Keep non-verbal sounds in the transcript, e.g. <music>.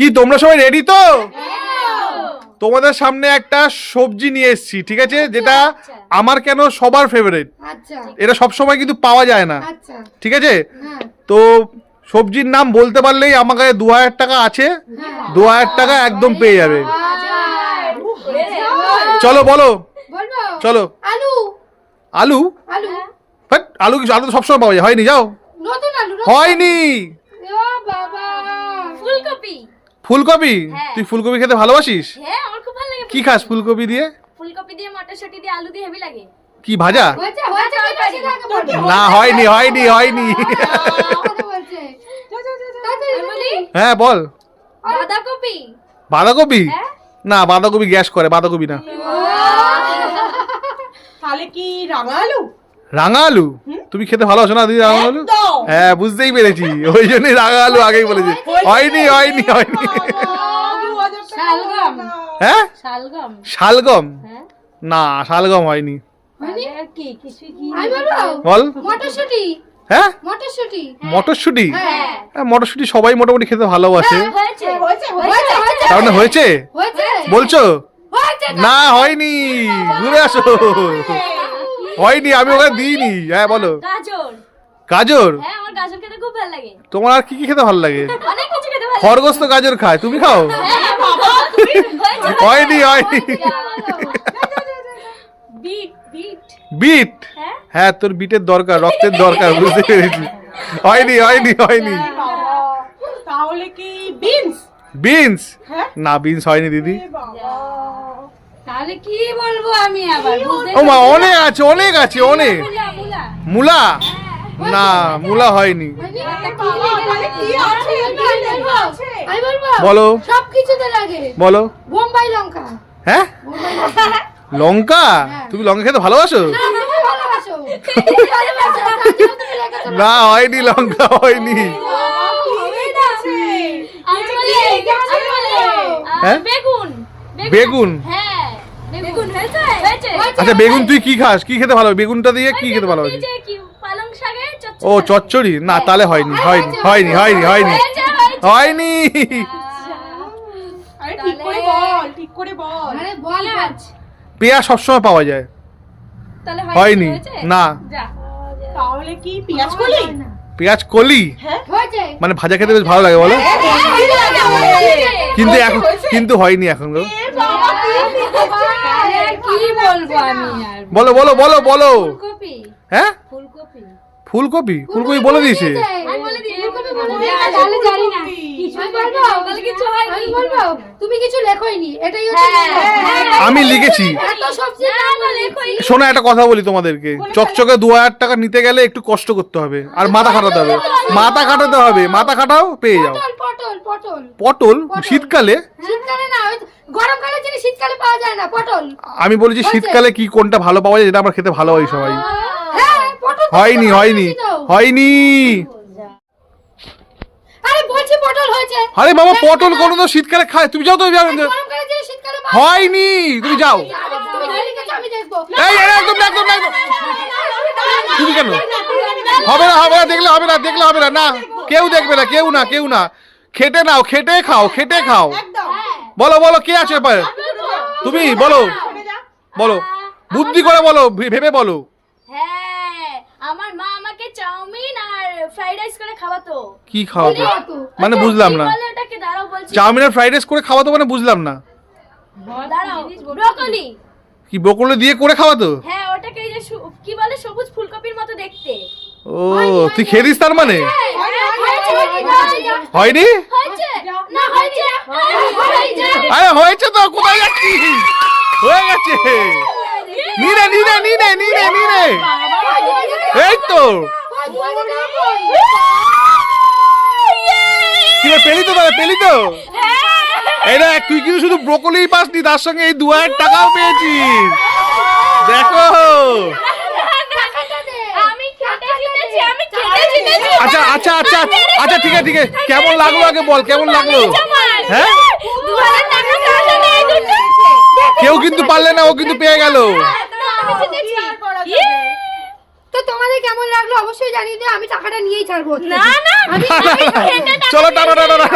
কি তোমরা সবাই রেডি তো? তোমাদের সামনে একটা সবজি নিয়ে এসেছি ঠিক আছে? যেটা আমার কেন সবার ফেভারিট আচ্ছা। এটা সব সময় কিন্তু পাওয়া যায় না। আচ্ছা। ঠিক আছে? হ্যাঁ। তো সবজির নাম বলতে পারলেই আমার কাছে দু হাজার টাকা আছে। হ্যাঁ। দু হাজার টাকা একদম পেয়ে যাবে। চলো বলো। চলো। আলু। আলু? আলু। আলু কিছু আলু তো সবসময় পাওয়া যায়। হয়নি? যাও। নতুন আলু নতুন- হয়নি। বাবা। ফুলকপি। ফুলকপি হ্যাঁ। তুই ফুলকপি খেতে ভালোবাসিস হ্যাঁ আমার খুব ভালো লাগে কি খাস ফুলকপি দিয়ে ফুলকপি দিয়ে মটরশুঁটি দিয়ে আলু দিয়ে হেভি লাগে কি ভাজা। না হয়নি হয়নি হয়নি হ্যাঁ বল বাঁধাকপি বাঁধাকপি হ্যাঁ? না বাঁধাকপি গ্যাস করে বাঁধাকপি না তাহলে কি রাঙা আলু রাঙা আলু তুমি খেতে ভালোবাসো না দিদি রাঙা আলু হ্যাঁ বুঝতেই পেরেছি। ওই জন্যই রাঙা আলু আগেই বলেছি। হয়নি হয়নি হয়নি। হ্যাঁ? শালগম। শালগম? হ্যাঁ? না শালগম হয়নি। হয়নি? কি কিছু কি? আমি বলব? বল। হ্যাঁ? মটরশুঁটি। মটরশুঁটি? হ্যাঁ। হ্যাঁ মটরশুঁটি সবাই মোটামুটি খেতে ভালোবাসে। হয়েছে। হয়েছে হয়েছে। হয়েছে তার মানে হয়েছে? হয়েছে। বলছো? না হয়নি। ঘুরে আসো। হয়নি আমি ওখানে দিইনি। হ্যাঁ বলো। গাজর। গাজর? হ্যাঁ আমার গাজর খেতে খুব ভালো লাগে। তোমার আর কি কি খেতে ভালো লাগে? অনেক কিছু খেতে ভালো লাগে। খরগোশ তো গাজর খায় তুমি খাও? হ্যাঁ, বাবা, তুমি হয়নি হয়নি বিট বিট। বিট? হ্যাঁ? হ্যাঁ তোর বিটের দরকার রক্তের দরকার বুঝতে পেরেছি। হয়নি হয়নি হয়নি তাহলে কি বিনস? বিনস? হ্যাঁ? না বিনস হয়নি দিদি। তাহলে কি বলব আমি আবার? ও মা অনেক আছে অনেক আছে অনেক। মুলা মুলা? মূলা না মূলা হয়নি। বলো। সব কিছুতে লাগে। বলো। বোম্বাই লঙ্কা। হ্যাঁ? <laughs> লঙ্কা। হ্যাঁ। তুমি লঙ্কা খেতে ভালোবাসো? না, <laughs> হয়নি লঙ্কা হয়নি। হ্যাঁ? বেগুন। বেগুন? হ্যাঁ বেগুন হয়েছে? হয়েছে। আচ্ছা বেগুন তুই কি খাস? কি খেতে ভালো? বেগুনটা দিয়ে কি খেতে চচ্চড়ি। ও চচ্চড়ি? না তাহলে হয়নি হয়নি হয়নি হয়নি হয়নি। হয়নি। আরে ঠিক করে বল ঠিক করে বল। আরে বল পেঁয়াজ। পেঁয়াজ সবসময় পাওয়া যায়। হয়নি না। তাহলে কি পেঁয়াজ কলি? পেঁয়াজ কলি? হ্যাঁ? মানে ভাজা খেতে বেশ ভালো লাগে বলো? কিন্তু এখন কিন্তু হয়নি এখন গো আরে কি বলব আমি আর বলো বলো বলো বলো। ফুলকপি। হ্যাঁ? ফুলকপি। ফুলকপি? ফুলকপি বলে দিয়েছে। আমি বলে দিই ফুলকপি বলে আমি দিয়েছে। তাহলে জানি না কিছু আমি বলব তাহলে কিছু হয়নি আমি বলব তুমি কিছু লেখোইনি এটাই হচ্ছে হ্যাঁ, কথা। আমি লিখেছি। শোনো একটা কথা বলি তোমাদেরকে। চকচকে দু হাজার টাকা নিতে গেলে একটু কষ্ট করতে হবে। আর মাথা খাটাতে হবে। মাথা খাটাতে হবে। মাথা খাটাও পেয়ে যাও। পটল পটল পটল। পটল শীতকালে? শীতকালে না শীতকালে পাওয়া যায় না পটল। আমি বলেছি শীতকালে কি কোনটা ভালো পাওয়া যায় যেটা আমরা খেতে ভালো হয় সবাই। হ্যাঁ হয়নি হয়নি হয়নি। আরে বলছি পটল হয়েছে। আরে বাবা পটল কোনো তো শীতকালে খায়। তুমি যাও তো হয়নি তুমি যাও। এই একদম একদম একদম। তুমি কেন? হবে না হবে না দেখলে হবে না দেখলে হবে না না। কেউ দেখবে না কেউ না কেউ না। খেটে নাও খেটে খাও খেটে খাও। বলো বলো কে আছে এবার তুমি বলো বলো বুদ্ধি করে বলো ভেবে বলো হ্যাঁ আমার মা আমাকে চাউমিন আর ফ্রাইড রাইস করে খাওয়াতো কি খাওয়াতো? মানে আচ্ছা, বুঝলাম না চাউমিন আর ফ্রাইড রাইস করে খাওয়াতো মানে বুঝলাম না ব্রকলি কি বকলে দিয়ে করে খাওয়াতো হ্যাঁ ওটাকে যে কি বলে সবুজ ফুলকপির মতো দেখতে ও তুই খেয়ে দিস তার মানে হয়নি হয়েছে না হয়েছে হয়েছে আরে হয়েছে তো কোথায় যাচ্ছিস? হয়ে গেছে। নিনে নিনে নিনে নিনে নিনে এই তো। কি পেলি তো তাহলে পেলি তো? এই দেখ তুই কিন্তু শুধু ব্রোকলি পাসনি তার সঙ্গে এই দু হাজার টাকাও পেয়েছিস। দেখো। আচ্ছা আচ্ছা আচ্ছা। আচ্ছা ঠিক আছে ঠিক আছে। কেমন লাগল আগে বল কেমন লাগল? হ্যাঁ? কেউ কিন্তু পারলে না ও কিন্তু পেয়ে গেল। তো তোমাদের কেমন লাগল অবশ্যই জানিয়ে দিও আমি টাকাটা নিয়েই ছাড়বো। না না আমি <laughs> আমি খেতে চলো টাটা। টাটা।